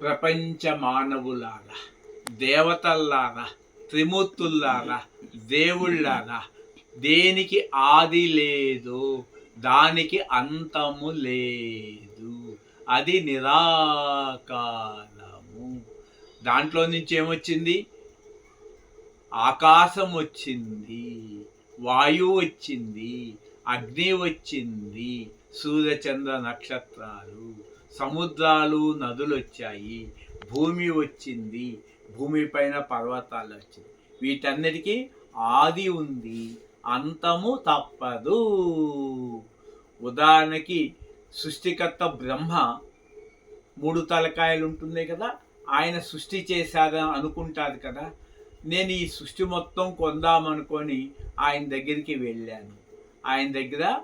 ప్రపంచ మానవులారా దేవతల్లారా త్రిమూర్తుల్లారా దేవుళ్ళారా దేనికి ఆది లేదు దానికి అంతము లేదు. అది నిరాకారము. దాంట్లో నుంచి ఏమొచ్చింది? ఆకాశం వచ్చింది వాయువు వచ్చింది అగ్ని వచ్చింది సూర్యచంద్ర నక్షత్రాలు సముద్రాలు నదులు వచ్చాయి భూమి వచ్చింది. భూమి పైన పర్వతాలు వచ్చాయి వీటన్నిటికీ ఆది ఉంది. అంతము తప్పదు. ఉదాహరణకి సృష్టికర్త బ్రహ్మ మూడు తలకాయలు ఉంటుంది కదా? ఆయన సృష్టి చేశారని అనుకుంటారు కదా? నేను ఈ సృష్టి మొత్తం కొందామనుకొని ఆయన దగ్గరికి వెళ్ళాను. ఆయన దగ్గర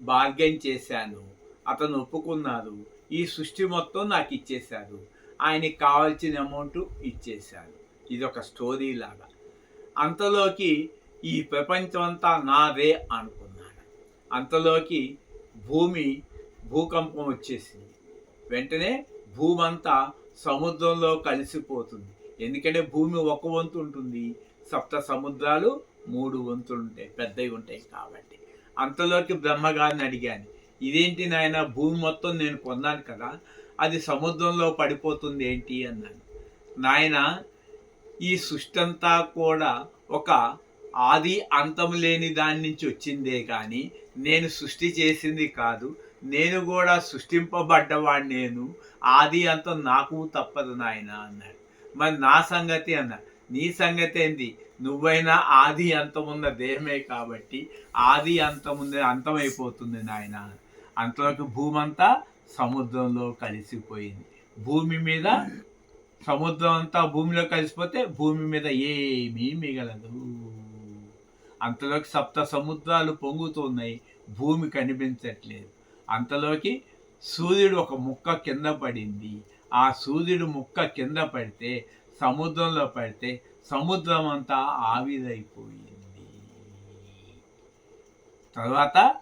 బార్గెన్ చేశాను. అతను ఒప్పుకున్నారు ఈ సృష్టి మొత్తం నాకు ఇచ్చేశారు. ఆయనకి కావాల్సిన అమౌంట్ ఇచ్చేశారు. ఇది ఒక స్టోరీ లాగా. అంతలోకి ఈ ప్రపంచం అంతా నాదే అనుకున్నాను అంతలోకి భూమి భూకంపం వచ్చేసింది. వెంటనే భూమి అంతా సముద్రంలో కలిసిపోతుంది. ఎందుకంటే భూమి ఒక వంతు ఉంటుంది. సప్త సముద్రాలు మూడు వంతులు ఉంటాయి పెద్దవి ఉంటాయి కాబట్టి. అంతలోకి బ్రహ్మగారిని అడిగాను. ఇదేంటి నాయన? భూమి మొత్తం నేను కొన్నాను కదా. అది సముద్రంలో పడిపోతుంది ఏంటి అన్నాను నాయన ఈ సృష్టి అంతా కూడా ఒక ఆది అంతం లేని దాని నుంచి వచ్చిందే కానీ నేను సృష్టి చేసింది కాదు. నేను కూడా సృష్టింపబడ్డవాడు నేను. ఆది అంతం నాకు తప్పదు నాయన అన్నాడు. మరి నా సంగతి అన్నాడు నీ సంగతి ఏంటి నువ్వైనా ఆది అంతం ఉన్న దేహమే కాబట్టి ఆది అంతం ఉంది అంతమైపోతుంది నాయన. అంతలోకి భూమి అంతా సముద్రంలో కలిసిపోయింది. భూమి మీద సముద్రం అంతా భూమిలో కలిసిపోతే భూమి మీద ఏమీ మిగలదు. అంతలోకి సప్త సముద్రాలు పొంగుతున్నాయి. భూమి కనిపించట్లేదు. అంతలోకి సూర్యుడు ఒక ముక్క కింద పడింది. ఆ సూర్యుడు ముక్క కింద పడితే సముద్రంలో పడితే సముద్రం అంతా ఆవిరైపోయింది. తర్వాత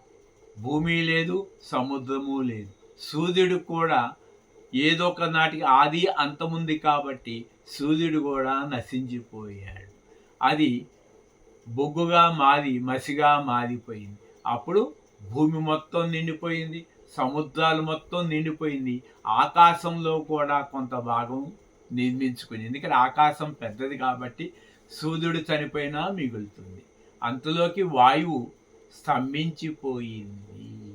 భూమి లేదు సముద్రము లేదు. సూర్యుడు కూడా ఏదో ఒక నాటికి ఆది అంతముంది కాబట్టి సూర్యుడు కూడా నశించిపోయాడు. అది బొగ్గుగా మారి మసిగా మారిపోయింది. అప్పుడు భూమి మొత్తం నిండిపోయింది సముద్రాలు మొత్తం నిండిపోయింది. ఆకాశంలో కూడా కొంత భాగం నిర్మించుకుని ఎందుకంటే ఆకాశం పెద్దది కాబట్టి సూర్యుడు చనిపోయినా మిగులుతుంది. అంతలోకి వాయువు స్తంభించిపోయింది.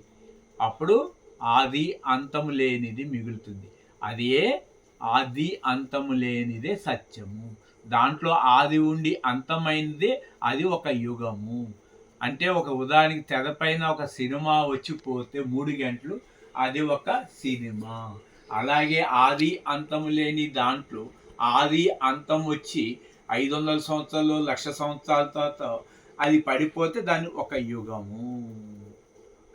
అప్పుడు ఆది అంతము లేనిది మిగులుతుంది. అదే ఆది అంతము లేనిదే సత్యము. దాంట్లో ఆది ఉండి అంతమైనదే అది ఒక యుగము. అంటే ఒక ఉదాహరణకి తెరపైన ఒక సినిమా వచ్చిపోతే మూడు గంటలు అది ఒక సినిమా. అలాగే ఆది అంతము లేని దాంట్లో ఆది అంతం వచ్చి ఐదు వందల సంవత్సరాలు లక్ష సంవత్సరాల తర్వాత అది పడిపోతే దాన్ని ఒక యుగము.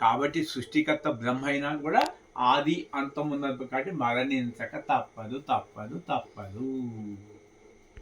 కాబట్టి సృష్టికర్త బ్రహ్మ అయినా కూడా ఆది అంతం ఉన్నది కాబట్టి మరణించక తప్పదు తప్పదు తప్పదు.